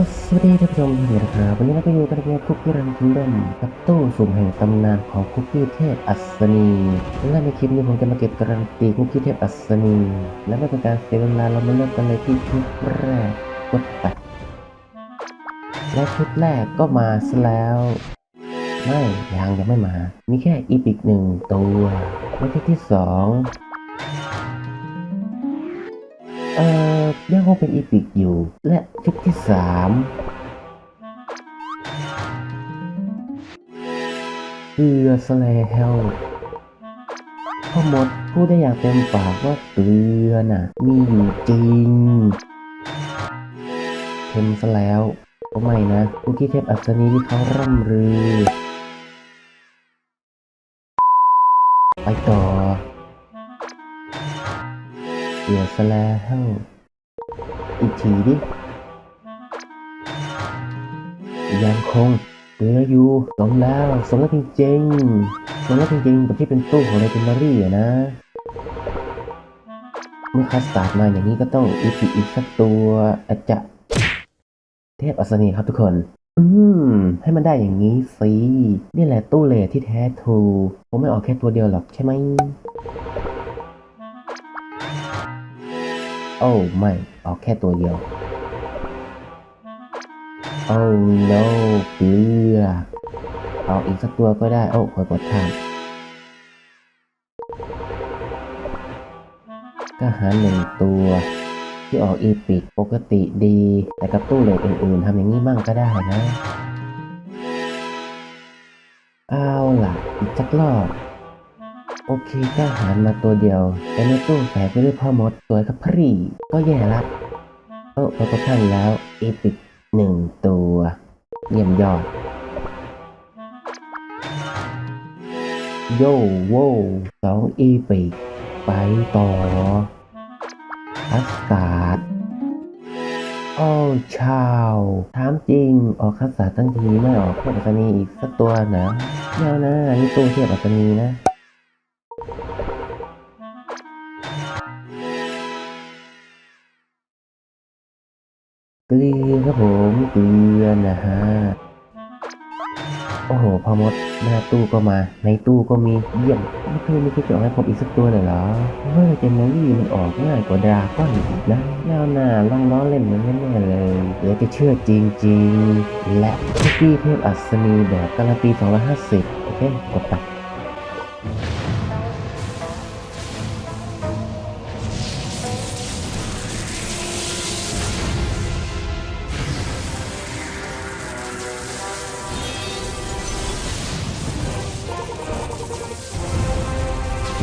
็สวัสดีท่านผู้ชมทุกท่านครับวันนี้เราก็อยู่กันในคุกกี้รันคิงดอมกับตู้สุ่มแห่งตำนานของคุกกี้เทพอัศนีและในคลิปนี้ผมจะมาเก็บการันตีคุกกี้เทพอัศนี และไม่เป็นการเสียเวลาเรามาเริ่มกันเลยที่ชุดแรกกดไปและชุดแรกก็มาซะแล้ว ไม่ยังยังไม่มา มีแค่อีพิกหนึ่งตัวและชุดที่สอง เอ่อยังคงเป็นอีพิกอยู่ และชุดที่สามเกลือสแลเฮลพ่อมดพูดได้อย่างเต็มปากว่าเกลือน่ะ มีอยู่จริงเค็มซะแล้วก็ไม่นะคุกกี้เทพอัศนีที่เขาร่ำลือ ไปต่อ เดี๋ยซะแล้วอีกทีดิ ยังคงเหลืออยู่สมแล้วสมแล้วจริงๆสมแล้วจริงๆกับที่เป็นตู้ของเลเจนดารี่อะนะ เมื่อคัสตาร์ดมาอย่างนี้ก็ต้องอีพีอีกสักตัวอาจจะ เทพอัศนีครับทุกคน อืม ให้มันได้อย่างนี้สิ นี่แหละตู้เลทที่แท้ทรูผมไม่ออกแค่ตัวเดียวหรอกใช่ไหม โอ้ไม่ออกแค่ตัวเดียว โอ้ no เกลือเอาอีกสักตัวก็ได้ โอ้คอยกดทานก็หาหนึ่งตัวที่ออกอีปิกปกติดี แต่กับตู้เลทอื่นๆทำอย่างนี้มั่งก็ได้นะ เอาล่ะ อีกสักรอบ โอเคก็หารมาตัวเดียว แต่ในตู้แฝงไปด้วยพ่อมดสวยครับพรีก็แย่ละโอ้พอก็ขั้นแล้วอีปิกหนึ่งตัวเยี่ยมยอด โย่โว้สองอีปิกไปต่ออัสการ์ดโอ้ชาวถามจริง ออกคัสตาร์ดทั้งทีไม่ออกเทพอัศนีอีกสักตัวนะไม่นะนี่ตู้เทพอัศนีนะ เกลือครับผมเกลือนะฮะโอ้โหพอมดหน้าตู้ก็มา ในตู้ก็มีเยี่ยมไม่เคยไม่คิดจะออกให้ผมอีกสักตัวเลยเหรอเฮ้ยเจนนารี่มันออกง่ายกว่าดราก้อนอีกนะยาวหน้าล่องล้อเล่นมันแน่ๆเลยเดี๋ยวจะเชื่อจริงๆ และคุกกี้เทพอัศนีแบบการันตี250 โอเค กดไป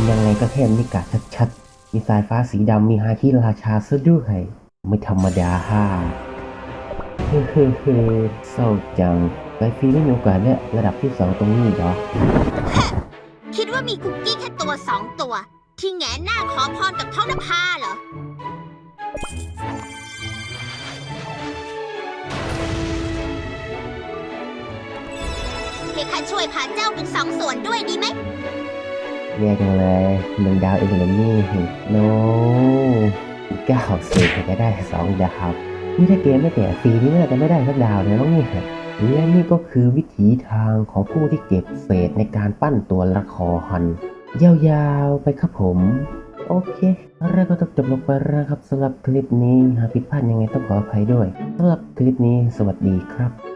ยังไงก็เทพนิกาชัดๆ มีสายฟ้าสีดำมีฮาคิราชาซะด้วยไม่ธรรมดาฮ่าเฮ้เฮ้เฮ้เศร้าจังไลฟรีไม่มีโอกาสเนี่ยระดับที่สองตรงนี้เหรอ คิดว่ามีคุกกี้แค่ตัวสองตัว ที่แงนหน้าขอพรกับท้องนภาเหรอให้ข้าช่วยพาเจ้าเป็นสองส่วนด้วยดีไหม แย่จังเลยหนึ่งดาวอีกหนึ่งนี่โน้เก้าสิบจะได้สองดาวนี่ถ้าเกมไม่แตะฟรีนี่น่าจะไม่ได้สักดาวเลยน้องเนี่ยและนี่ก็คือวิถีทางของผู้ที่เก็บเศษในการปั้นตัวละครยาวๆไปครับผม โอเคแล้วก็ต้องจบลงไปแล้วครับสำหรับคลิปนี้หากผิดพลาดยังไงต้องขออภัยด้วยสำหรับคลิปนี้สวัสดีครับ